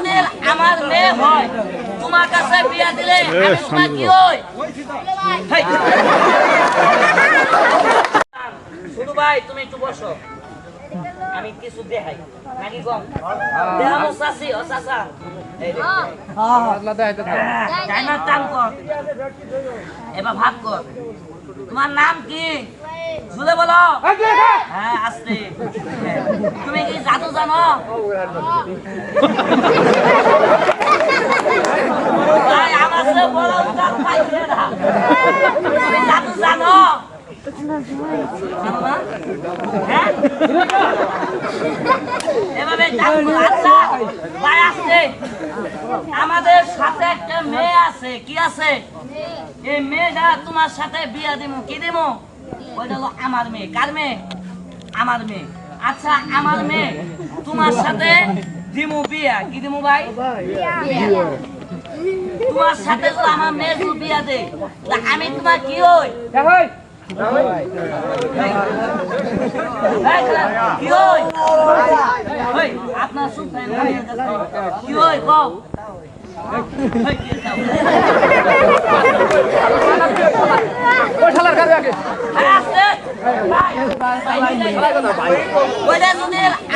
যদি আমার মেয়ে হয়। তোমার কাছে বিয়া দিলে আমি তোমার কি হই? শুধু ভাই তুমি একটু বসো। আমি কিছু দেখাই। নাকি কম? দেখাবো চাষি ও চাষা কর। এবার ভাগ কর। তোমার নাম কি? জুলে বলো? হ্যাঁ আসতে। তুমি কি জাদু জানো? জাদু জানো? হ্যাঁ? এভাবে আমাদের সাথে একটা মেয়ে আছে। কি আছে? এই মেয়েটা তোমার সাথে বিয়া দিব কি দিব ওইটা হলো আমার মেয়ে। কার মেয়ে? আমার মেয়ে। আচ্ছা আমার মেয়ে তোমার সাথে দিমু বিয়া। কি দিমু ভাই? তোমার সাথে যদি আমার মেয়ে বিয়া দে। তা আমি তোমার কি হই? হই? ওই, আপনার। কি হই কও? হ্যাঁ,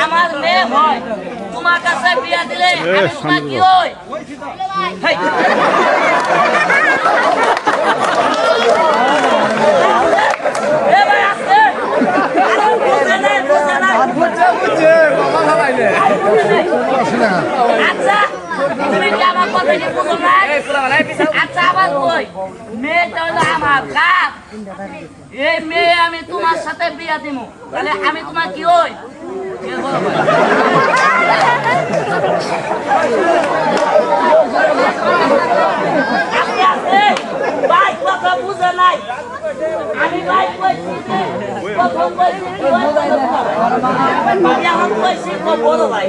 আমার মেয়ে হয় তোমার কাছে বিয়া দিলে কি নাই। আচ্ছা আচ্ছা এই মেয়ে আমি তোমার সাথে বিয়া দিব তাহলে আমি তোমার কি হই? কে বলো ভাই? আস্তে আস্তে ভাই, কথা আমি ভাই কইছি প্রথম কইছি? আমি এখন কইছি বড় ভাই।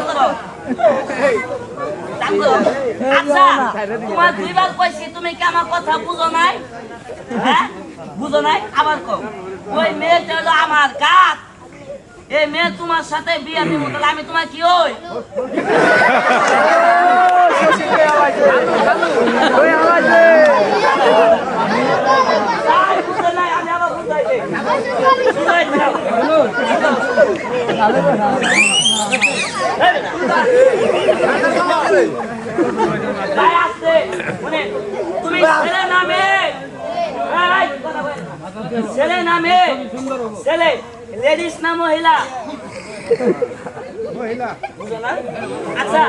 করো আচ্ছা তোমার দুইবার কইছি তুমি কি আমার কথা বুঝো নাই? হ্যাঁ? বুঝো নাই? আবার কও। ওই মেয়েটা হলো আমার কাজ এই মেয়ে তোমার সাথে বিয়ে দিব তাহলে আমি তোমার কি হই? নাই আমি আবার বুঝাই দেই বুঝাই দাও ভাই আসছে মানে তুমি ছেলে নামে মেয়ে ছেলে লেডিস না মহিলা মহিলা আচ্ছা